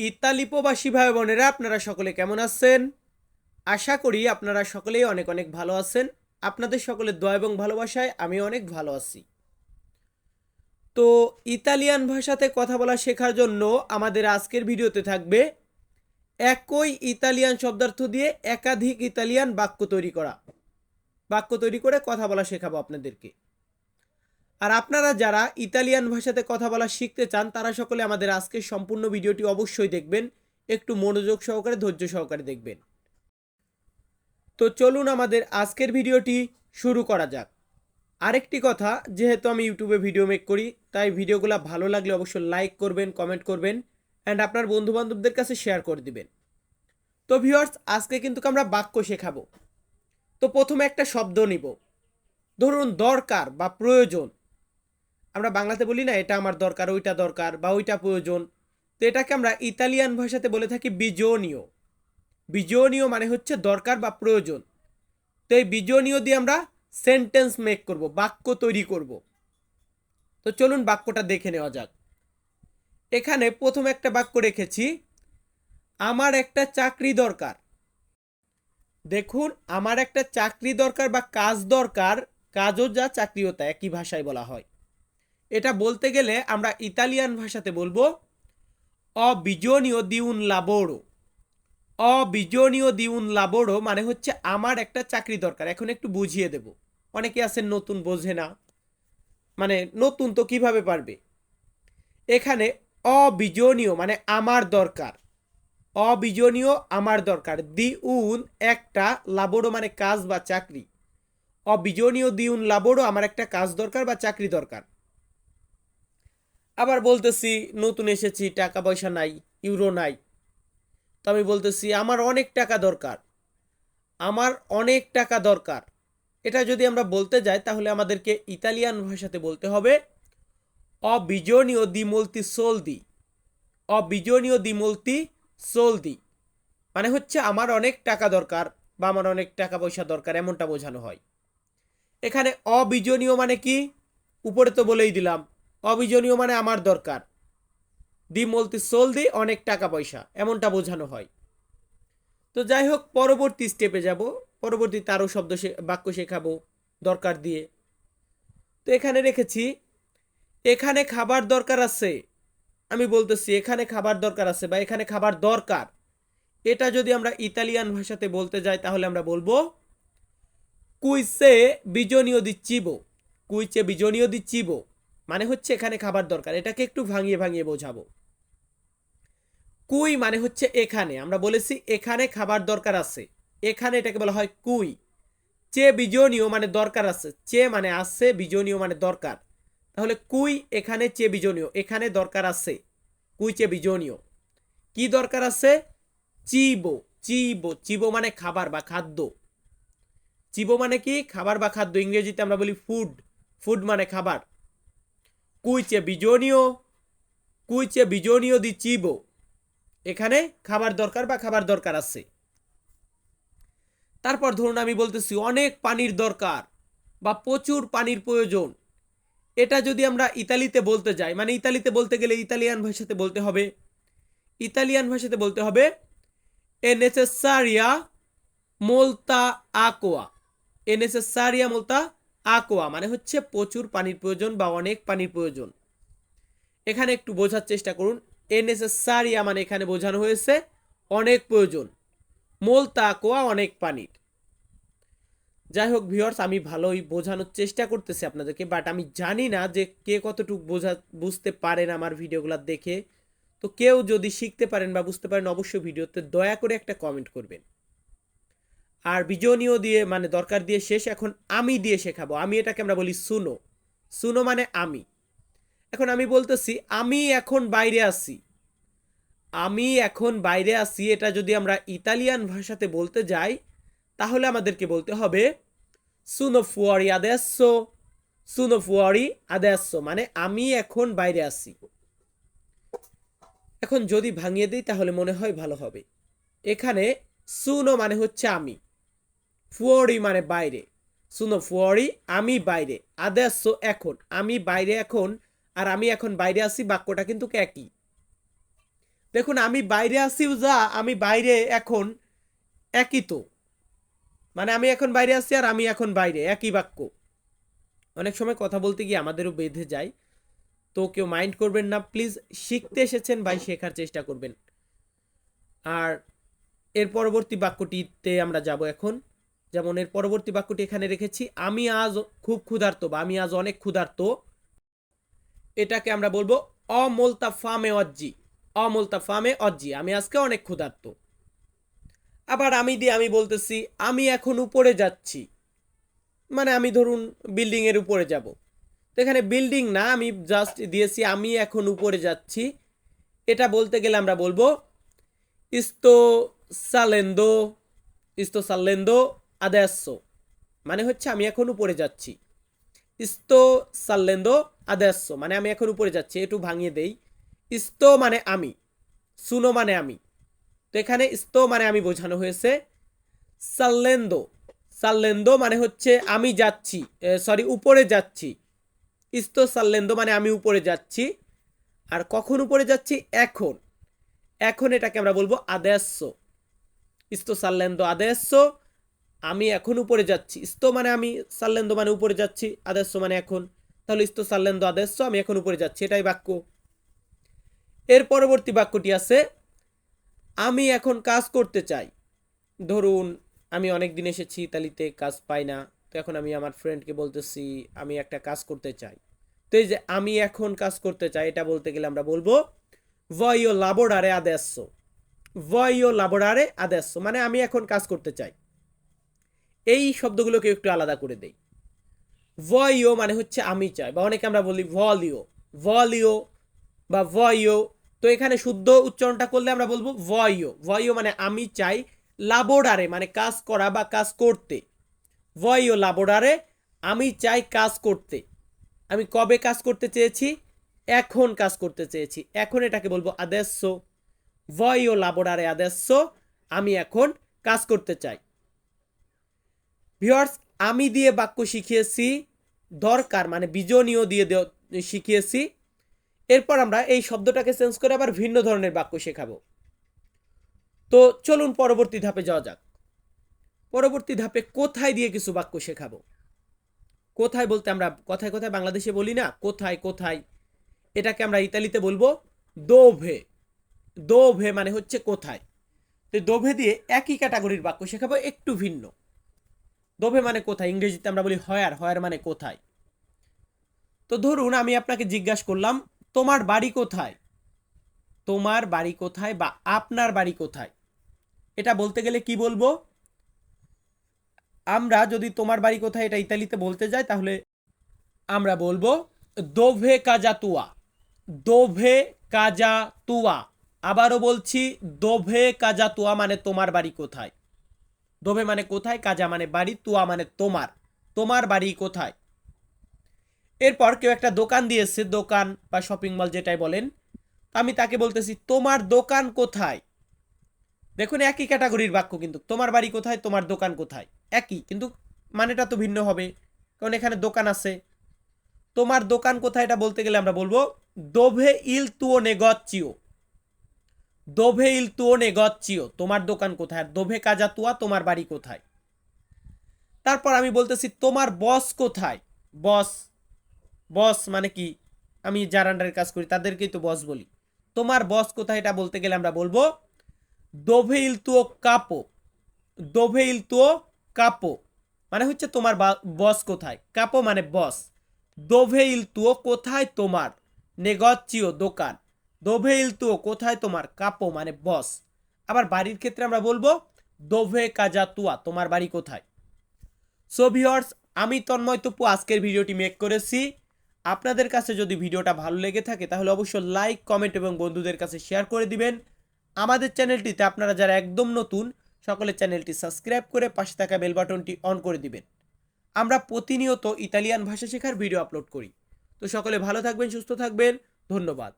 Italy প্রবাসী ভাই বোনেরা আপনারা সকলে কেমন আছেন? আশা করি আপনারা সকলেই অনেক অনেক ভালো আছেন। আপনাদের সকলের দয়া এবং ভালোবাসায় আমি অনেক ভালো আছি। তো ইতালিয়ান ভাষাতে কথা বলা শেখার জন্য আমাদের আজকের ভিডিওতে থাকবে একই ইতালিয়ান শব্দার্থ দিয়ে একাধিক ইতালিয়ান বাক্য তৈরি করা। বাক্য তৈরি করে কথা বলা শেখাবো আপনাদেরকে। আর আপনারা যারা ইতালিয়ান ভাষাতে কথা বলা শিখতে চান, তারা সকলে আমাদের আজকের সম্পূর্ণ ভিডিওটি অবশ্যই দেখবেন। একটু মনোযোগ সহকারে, ধৈর্য সহকারে দেখবেন। তো চলুন আমাদের আজকের ভিডিওটি শুরু করা যাক। আরেকটি কথা, যেহেতু আমি ইউটিউবে ভিডিও মেক করি, তাই ভিডিওগুলো ভালো লাগলে অবশ্যই লাইক করবেন, কমেন্ট করবেন, অ্যান্ড আপনার বন্ধুবান্ধবদের কাছে শেয়ার করে দিবেন। তো ভিউয়ার্স, আজকে কিন্তু আমরা বাক্য শেখাবো। তো প্রথমে একটা শব্দ নিব। ধরুন দরকার বা প্রয়োজন। আমরা বাংলাতে বলি না, এটা আমার দরকার, ওইটা দরকার বা ওইটা প্রয়োজন। তো এটাকে আমরা ইতালিয়ান ভাষাতে বলে থাকি বিজনীয় বিজনীয় মানে হচ্ছে দরকার বা প্রয়োজন। তো এই বিজনীয় দিয়ে আমরা সেন্টেন্স মেক করব, বাক্য তৈরি করব। তো চলুন বাক্যটা দেখে নেওয়া যাক। এখানে প্রথম একটা বাক্য রেখেছি, আমার একটা চাকরি দরকার। দেখুন, আমার একটা চাকরি দরকার বা কাজ দরকার, কাজও যা চাকরিও তা, একই ভাষায় বলা হয়। এটা বলতে গেলে আমরা ইতালিয়ান ভাষাতে বলব, অবিজনীয় দিউন লাবোড়ো অবিজনীয় দিউন লাবোড়ো মানে হচ্ছে আমার একটা চাকরি দরকার, এখন একটু বুঝিয়ে দেব। অনেকে আছেন নতুন, বোঝে না। মানে নতুন তো কীভাবে পারবে? এখানে অবিজনীয় মানে আমার দরকার। অবিজনীয় আমার দরকার। দিউন একটা লাবোড়ো মানে কাজ বা চাকরি। অবিজনীয় দিউন লাবোড়ো আমার একটা কাজ দরকার বা চাকরি দরকার। আবার বলতেছি, নতুন এসেছি টাকা পয়সা নাই ইউরো নাই। তো আমি বলতেছি, আমার অনেক টাকা দরকার। আমার অনেক টাকা দরকার। এটা যদি আমরা বলতে যাই, তাহলে আমাদেরকে ইতালিয়ান ভাষাতে বলতে হবে, অবিজনীয় দিমলতি সোলদি। অবিজনীয় দিমলতি সোলদি। মানে হচ্ছে, আমার অনেক টাকা দরকার বা আমার অনেক টাকা পয়সা দরকার, এমনটা বোঝানো হয়। এখানে অবিজনীয় মানে কি? উপরে তো বলেই দিলাম অবিজনীয় মানে আমার দরকার। দি মলতি সোল দি অনেক টাকা পয়সা, এমনটা বোঝানো হয়। তো যাই হোক, পরবর্তী স্টেপে যাব। পরবর্তী তারও শব্দ বাক্য শেখাবো দরকার দিয়ে। তো এখানে রেখেছি, এখানে খাবার দরকার আছে। আমি বলতেছি, এখানে খাবার দরকার আছে বা এখানে খাবার দরকার। এটা যদি আমরা ইতালিয়ান ভাষাতে বলতে যাই, তাহলে আমরা বলব, কুইসে বিজনীয় দিচ্ছিবো কুইচে বিজনীয় দিচ্ছিবো মানে হচ্ছে এখানে খাবার দরকার। এটাকে একটু ভাঙিয়ে ভাঙিয়ে বোঝাবো। কুই মানে হচ্ছে এখানে। আমরা বলেছি এখানে খাবার দরকার আছে। এখানে এটাকে বলা হয় কুই। চে বিজনীয় মানে দরকার আছে। চে মানে আছে, বিজনীয় মানে দরকার। তাহলে কুই এখানে চে বিজনীয়, এখানে দরকার আছে। কুই চে বিজনীয়। কি দরকার আছে? চিবো চিবো। চিবো মানে খাবার বা খাদ্য। চিবো মানে কি? খাবার বা খাদ্য। ইংরেজিতে আমরা বলি ফুড ফুড মানে খাবার। কুইচে বিজনীয় কুইচে বিজনীয় দি চিবো। এখানে খাবার দরকার বা খাবার দরকার আছে। তারপর ধরুন আমি বলতেছি, অনেক পানির দরকার বা প্রচুর পানির প্রয়োজন। এটা যদি আমরা ইতালিতে বলতে যাই মানে ইতালিতে বলতে গেলে ইতালিয়ান ভাষাতে বলতে হবে, ইতালিয়ান ভাষাতে বলতে হবে এ নেসেসারিয়া মোলতা আকোয়া এ নেসেসারিয়া মোলতা আকোয়া মানে হচ্ছে প্রচুর পানির প্রয়োজন বা অনেক পানির প্রয়োজন। এখানে একটু বোঝার চেষ্টা করুন। এনএসএসারিয়া মানে এখানে বোঝানো হয়েছে অনেক প্রয়োজন। মোলতা আকোয়া অনেক পানির। যাই হোক ভিউয়ার্স, আমি ভালোই বোঝানোর চেষ্টা করতেছি আপনাদেরকে, বাট আমি জানি না যে কে কতটুকু বোঝা, বুঝতে পারেন আমার ভিডিওগুলো দেখে। তো কেউ যদি শিখতে পারেন বা বুঝতে পারেন, অবশ্যই ভিডিওতে দয়া করে একটা কমেন্ট করবেন। আর বিজনীয় দিয়ে মানে দরকার দিয়ে শেষ, এখন আমি দিয়ে শেখাবো। আমি এটাকে আমরা বলি সুনো। সুনো মানে আমি। এখন আমি বলতেছি, আমি এখন বাইরে আছি। আমি এখন বাইরে আছি, এটা যদি আমরা ইতালিয়ান ভাষাতে বলতে যাই, তাহলে আমাদেরকে বলতে হবে, সুনো ফুয়ারি আদেসো সুনো ফুয়ারি আদেসো মানে আমি এখন বাইরে আছি। এখন যদি ভাঙিয়ে দিই, তাহলে মনে হয় ভালো হবে। এখানে সুনো মানে হচ্ছে আমি। ফুয়ারি মানে বাইরে। শুনো, ফুয়ারি, আমি বাইরে। আদেশ এখন। আমি বাইরে এখন, আর আমি এখন বাইরে আছি, বাক্যটা কিন্তু একই। দেখুন, আমি বাইরে আসিও যা, আমি বাইরে এখন একই তো। মানে আমি এখন বাইরে আসছি আর আমি এখন বাইরে, একই বাক্য। অনেক সময় কথা বলতে গিয়ে আমাদেরও বেঁধে যায়। তো কেউ মাইন্ড করবেন না, প্লিজ শিখতে এসেছেন, ভাই, শেখার চেষ্টা করবেন। আর এর পরবর্তী বাক্যটিতে আমরা যাব এখন। যেমন এর পরবর্তী বাক্যটি এখানে রেখেছি, আমি আজ খুব ক্ষুধার্ত বা আমি আজ অনেক ক্ষুধার্ত এটাকে আমরা বলব অমলতা ফামে অজ্জি অমলতা ফামে অজ্জি আমি আজকে অনেক ক্ষুধার্ত আবার আমি দিয়ে আমি বলতেছি, আমি এখন উপরে যাচ্ছি মানে আমি ধরুন বিল্ডিং এর উপরে যাব। তো এখানে বিল্ডিং না, আমি জাস্ট দিয়েছি, আমি এখন উপরে যাচ্ছি এটা বলতে গেলে আমরা বলব ইস্তো সালেন্দো ইস্তো সালেন্দো আদেসো মানে হচ্ছে আমি এখন উপরে যাচ্ছি। ইস্তো সাল্লেন্দো আদেসো মানে আমি এখন উপরে যাচ্ছি, একটু ভাঙিয়ে দেই। ইস্তো মানে আমি সুনো মানে আমি। তো এখানে ইস্তো মানে আমি বোঝানো হয়েছে। সাল্লেন্দো সাল্লেন্দো মানে হচ্ছে আমি যাচ্ছি সরি উপরে যাচ্ছি। ইস্তো সাল্লেন্দো মানে আমি উপরে যাচ্ছি। আর কখন উপরে যাচ্ছি? এখন। এখন এটাকে আমরা বলব আদেশ্য ইস্তো সাল্লেন্দো আদেশ্য আমি এখন উপরে যাচ্ছি। ইস্তো মানে আমি, সাল্লেন্দো মানে উপরে যাচ্ছি, আদেশ্য মানে এখন। তাহলে ইস্তো, সাল্লেন্দো, আদেশ্য, আমি এখন উপরে যাচ্ছি, এটাই বাক্য। এর পরবর্তী বাক্যটি আছে, আমি এখন কাজ করতে চাই। ধরুন, আমি অনেক দিন এসেছি ইতালিতে কাজ পাই না, তো এখন আমি আমার ফ্রেন্ডকে বলতেছি, আমি একটা কাজ করতে চাই। তো এই যে, আমি এখন কাজ করতে চাই, এটা বলতে গেলে আমরা বলব ভয়ো লাবোডারে আদেশ্য ভয়ো লাবোডারে আদেশ্য মানে আমি এখন কাজ করতে চাই। এই শব্দগুলোকে একটু আলাদা করে দেই। ভয়ো মানে হচ্ছে আমি চাই, বা অনেকে আমরা বলি ভলিও ভলিও বা ভয়ো। তো এখানে শুদ্ধ উচ্চারণটা করলে আমরা বলব ভয়ো। ভয়ো মানে আমি চাই লাবোডারে মানে কাজ করা বা কাজ করতে। ভয়ো লাবোডারে আমি চাই কাজ করতে। আমি কবে কাজ করতে চেয়েছি? এখন কাজ করতে চেয়েছি। এখন এটাকে বলব আদেশ্য ভয়ো লাবোডারে আদেশ্য আমি এখন কাজ করতে চাই। ভিওয়ার্স আমি দিয়ে বাক্য শিখিয়েছি, দরকার মানে বিজনীয় দিয়ে শিখিয়েছি। এরপর আমরা এই শব্দটাকে চেঞ্জ করে আবার ভিন্ন ধরনের বাক্য শেখাবো। তো চলুন পরবর্তী ধাপে যাওয়া যাক। পরবর্তী ধাপে কোথায় দিয়ে কিছু বাক্য শেখাবো? কোথায় বলতে আমরা কথায় কথায় বাংলাদেশে বলি না, কোথায় কোথায়? এটাকে আমরা ইতালিতে বলব দোভে। দোভে মানে হচ্ছে কোথায়। তো দোভে দিয়ে একই ক্যাটাগরির বাক্য শেখাবো, একটু ভিন্ন। দোভে মানে কোথায়? ইংরেজিতে আমরা বলি হয়ার। হয়ার মানে কোথায়? তো ধরুন আমি আপনাকে জিজ্ঞাসা করলাম, তোমার বাড়ি কোথায়? তোমার বাড়ি কোথায় বা আপনার বাড়ি কোথায়? এটা বলতে গেলে কি বলব? আমরা যদি তোমার বাড়ি কোথায়? এটা ইতালিতে বলতে যাই, তাহলে আমরা বলব দোভে কাজা তুয়া। দোভে কাজা তুয়া। আবারও বলছি দোভে কাজা তুয়া মানে তোমার বাড়ি কোথায়? দোভে মানে কোথায়, কাজা মানে বাড়ি, তুয়া মানে তোমার। তোমার বাড়ি কোথায়? এরপর কেউ একটা দোকান দিয়েছে, দোকান বা শপিং মল যেটাই বলেন আমি তাকে বলতেছি, তোমার দোকান কোথায়? দেখুন, একই ক্যাটাগরির বাক্য কিন্তু, তোমার বাড়ি কোথায়, তোমার দোকান কোথায়? একই, কিন্তু মানেটা তো ভিন্ন হবে। কারণ এখানে দোকান আছে। তোমার দোকান কোথায়? এটা বলতে গেলে আমরা বলব, দোভে ইল তুও নেগচ্চিও দোভে ইল তুও নেগচ্চিও তোমার দোকান কোথায়? দোভে কাজা তুয়া, তোমার বাড়ি কোথায়? তারপর আমি বলতেছি, তোমার বস কোথায়? বস বস মানে কি? আমি যার আন্ডারে কাজ করি, তাদেরকেই তো বস বলি। তোমার বস কোথায় এটা বলতে গেলে আমরা বলব, দোভে ইল তুও কাপো, দোভে ইল তুও কাপো মানে হচ্ছে তোমার বস কোথায়? কাপো মানে বস দোভে ইল তুও কোথায়? তোমার নেগচ্চিও দোকান। দোভে ইলতু, কোথায় তোমার? কাপো মানে বস। আবার বাড়ির ক্ষেত্রে আমরা বলব, দোভে কাজা তুয়া তোমার বাড়ি কোথায়? সো ভিওর্স আমি তন্ময় তপু, আজকের ভিডিওটি মেক করেছি। আপনাদের কাছে যদি ভিডিওটা ভালো লেগে থাকে, তাহলে অবশ্যই লাইক কমেন্ট এবং বন্ধুদের কাছে শেয়ার করে দিবেন। আমাদের চ্যানেলটিতে আপনারা যারা একদম নতুন সকলে চ্যানেলটি সাবস্ক্রাইব করে পাশে থাকা বেল বাটনটি অন করে দিবেন। আমরা প্রতিনিয়ত ইতালিয়ান ভাষা শেখার ভিডিও আপলোড করি। তো সকলে ভালো থাকবেন, সুস্থ থাকবেন। ধন্যবাদ।